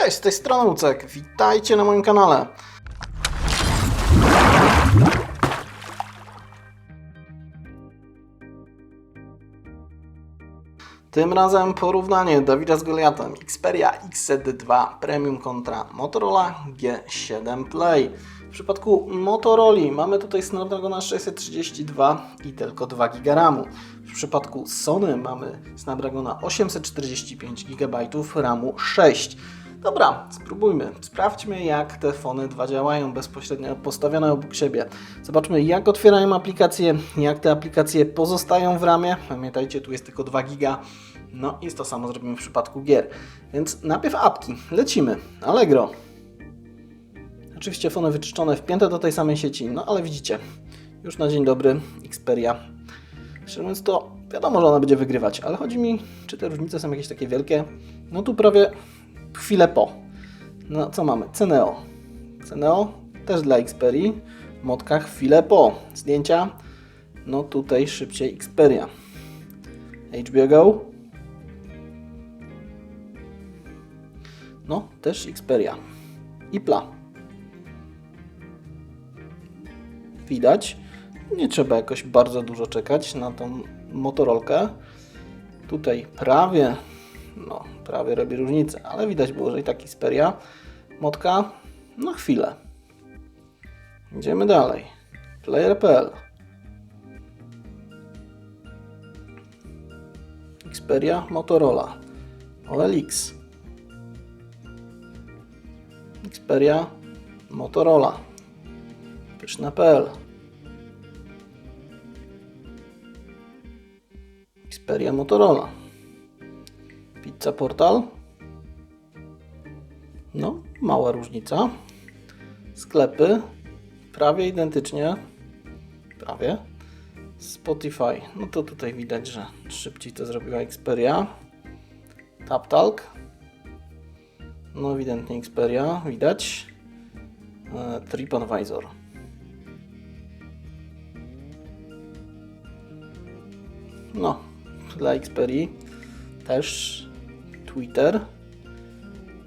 Cześć, z tej strony Lucek. Witajcie na moim kanale. Tym razem porównanie Dawida z Goliatem Xperia XZ2 Premium kontra Motorola G7 Play. W przypadku Motorola mamy tutaj Snapdragona 632 i tylko 2 GB RAMu. W przypadku Sony mamy Snapdragona 845 GB RAMu 6. Dobra, spróbujmy. Sprawdźmy, jak te fony dwa działają bezpośrednio postawione obok siebie. Zobaczmy, jak otwierają aplikacje, jak te aplikacje pozostają w ramie. Pamiętajcie, tu jest tylko 2 giga. No i to samo zrobimy w przypadku gier. Więc najpierw apki. Lecimy. Allegro. Oczywiście fony wyczyszczone, wpięte do tej samej sieci. No ale widzicie, już na dzień dobry Xperia. Szczerze mówiąc, to wiadomo, że ona będzie wygrywać, ale chodzi mi, czy te różnice są jakieś takie wielkie. No tu prawie chwilę po. No co mamy? Ceneo. Ceneo też dla Xperii. Motka chwilę po. Zdjęcia. No tutaj szybciej Xperia. HBO Go. No też Xperia. Ipla. Widać. Nie trzeba jakoś bardzo dużo czekać na tą motorolkę. Tutaj prawie no, prawie robi różnicę, ale widać było, że i tak Xperia, motka, no chwilę. Idziemy dalej. Player.pl Xperia, Motorola, OLX Xperia, Motorola, pyszne.pl Xperia, Motorola. Pizza Portal. No, mała różnica. Sklepy prawie identycznie. Prawie. Spotify. No to tutaj widać, że szybciej to zrobiła Xperia. TapTalk. No ewidentnie Xperia, widać. E, TripAdvisor. No, dla Xperii też Twitter.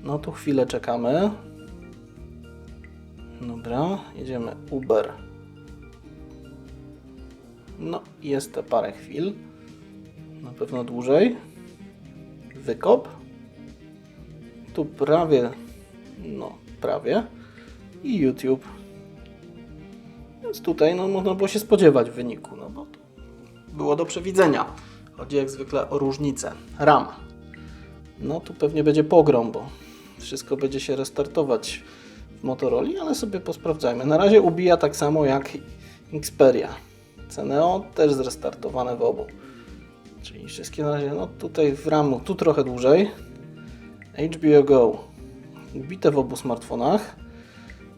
No tu chwilę czekamy. Dobra, jedziemy Uber. No, jest to parę chwil. Na pewno dłużej. Wykop. Tu prawie, no prawie. I YouTube. Więc tutaj no, można było się spodziewać wyniku, no bo było do przewidzenia. Chodzi jak zwykle o różnicę. RAM. No tu pewnie będzie pogrom, bo wszystko będzie się restartować w Motorola, ale sobie posprawdzajmy. Na razie ubija tak samo jak Xperia. Ceneo też zrestartowane w obu. Czyli wszystkie na razie, no tutaj w RAMu, tu trochę dłużej. HBO Go. Ubite w obu smartfonach.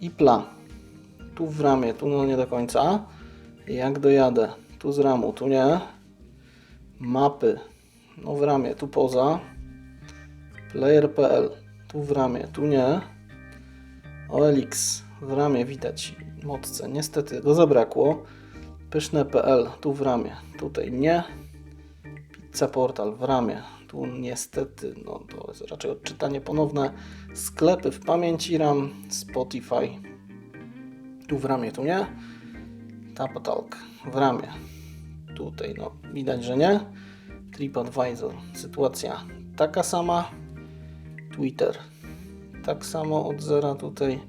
I Pla. Tu w ramie, tu no nie do końca. Jak dojadę? Tu z ramu, tu nie. Mapy. No w ramie, tu poza. Player.pl. Tu w ramie, tu nie. OLX. W ramie widać motce. Niestety go zabrakło. Pyszne.pl. Tu w ramie. Tutaj nie. Pizza Portal w ramie. Tu niestety, no to jest raczej odczytanie ponowne. Sklepy w pamięci RAM. Spotify. Tu w ramię, tu nie. TapTalk w ramię. Tutaj no widać, że nie. TripAdvisor. Sytuacja taka sama. Twitter. Tak samo od zera tutaj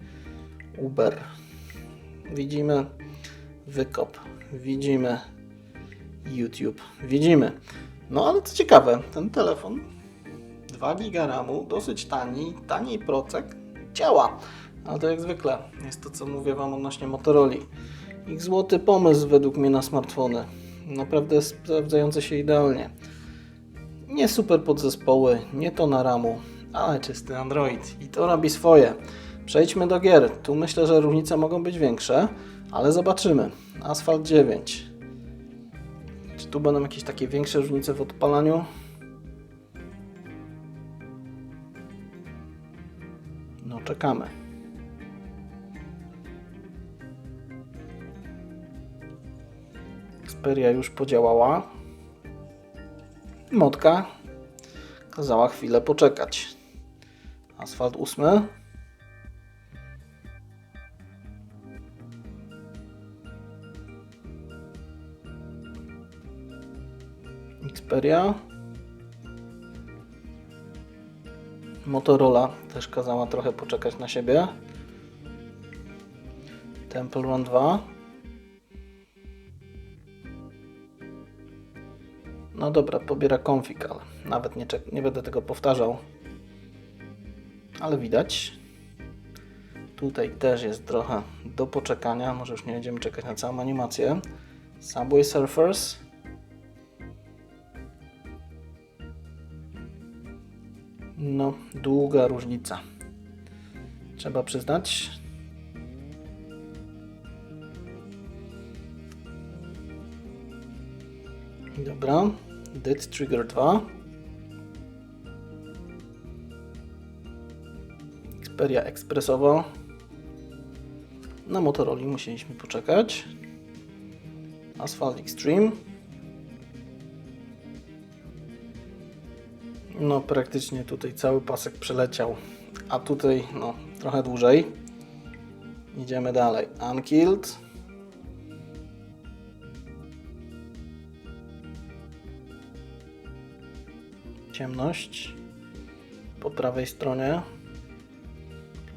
Uber. Widzimy wykop. Widzimy YouTube. Widzimy. No ale co ciekawe, ten telefon 2 GB RAMu, dosyć tani, taniej procek, działa. Ale to jak zwykle jest to, co mówię Wam odnośnie Motorola. Ich złoty pomysł według mnie na smartfony. Naprawdę sprawdzające się idealnie. Nie super podzespoły, nie to na ramu, ale czysty Android. I to robi swoje. Przejdźmy do gier. Tu myślę, że różnice mogą być większe, ale zobaczymy. Asphalt 9. Czy tu będą jakieś takie większe różnice w odpalaniu? No, czekamy. Xperia już podziałała. Motka kazała chwilę poczekać. Asfalt 8. Xperia. Motorola też kazała trochę poczekać na siebie. Temple Run 2. No dobra, pobiera config, ale nawet nie, nie będę tego powtarzał. Ale widać. Tutaj też jest trochę do poczekania. Może już nie będziemy czekać na całą animację. Subway Surfers. No, długa różnica. Trzeba przyznać. Dobra. Dead Trigger 2. Xperia ekspresowo. Na Motorola musieliśmy poczekać. Asphalt Extreme. No praktycznie tutaj cały pasek przeleciał, a tutaj no trochę dłużej. Idziemy dalej. Unkilled. Ciemność po prawej stronie.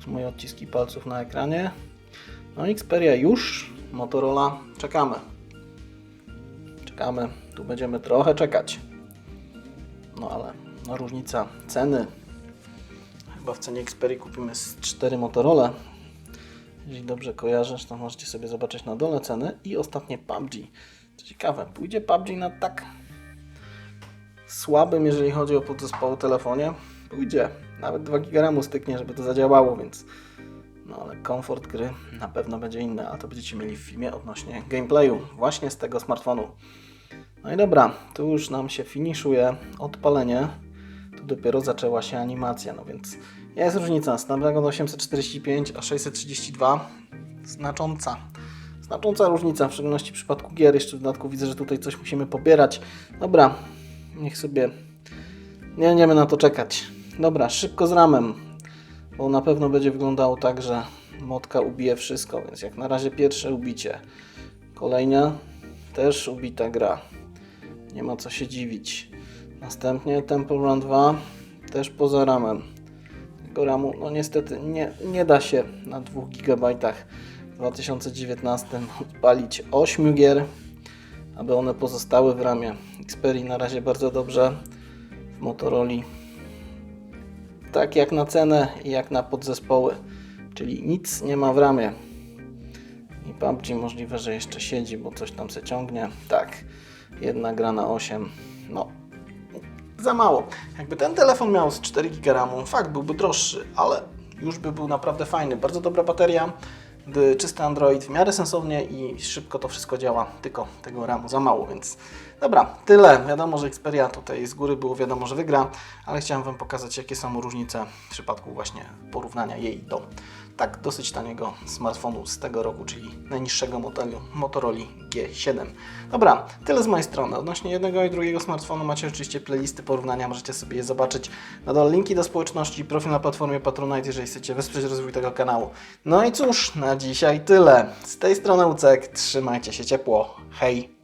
Moje odciski palców na ekranie. No Xperia już, Motorola czekamy. Czekamy, tu będziemy trochę czekać. No ale no, różnica ceny. Chyba w cenie Xperia kupimy z 4 Motorola. Jeżeli dobrze kojarzysz, to możecie sobie zobaczyć na dole ceny. I ostatnie PUBG. Co ciekawe, pójdzie PUBG na tak słabym, jeżeli chodzi o podzespoły telefonie. Pójdzie. Nawet 2 GB RAMu styknie, żeby to zadziałało, więc no ale komfort gry na pewno będzie inny, a to będziecie mieli w filmie odnośnie gameplayu właśnie z tego smartfonu. No i dobra, tu już nam się finiszuje odpalenie. Tu dopiero zaczęła się animacja, no więc jest różnica. Snapdragon 845 a 632 znacząca. Znacząca różnica, w szczególności w przypadku gier. Jeszcze w dodatku widzę, że tutaj coś musimy pobierać. Dobra, niech sobie nie będziemy na to czekać. Dobra, szybko z ramem, bo na pewno będzie wyglądało tak, że motka ubije wszystko, więc jak na razie pierwsze ubicie. Kolejna też ubita gra. Nie ma co się dziwić. Następnie Temple Run 2 też poza ramem. Tego ramu, no niestety nie, nie da się na 2 GB w 2019 odpalić 8 gier, aby one pozostały w ramie. Xperia na razie bardzo dobrze, w Motorola tak jak na cenę i jak na podzespoły, czyli nic nie ma w ramie. I PUBG możliwe, że jeszcze siedzi, bo coś tam se ciągnie. Tak, jedna gra na 8. No, za mało. Jakby ten telefon miał z 4 GB RAMu, fakt byłby droższy, ale już by był naprawdę fajny. Bardzo dobra bateria, czysty Android w miarę sensownie i szybko to wszystko działa, tylko tego RAMu za mało, więc dobra, tyle. Wiadomo, że Xperia tutaj z góry było wiadomo, że wygra, ale chciałem Wam pokazać, jakie są różnice w przypadku właśnie porównania jej do tak dosyć taniego smartfonu z tego roku, czyli najniższego modelu Motorola G7. Dobra, tyle z mojej strony. Odnośnie jednego i drugiego smartfonu macie oczywiście playlisty porównania, możecie sobie je zobaczyć. Na dole linki do społeczności, profil na platformie Patronite, jeżeli chcecie wesprzeć rozwój tego kanału. No i cóż, na dzisiaj tyle. Z tej strony Ucek, trzymajcie się ciepło. Hej!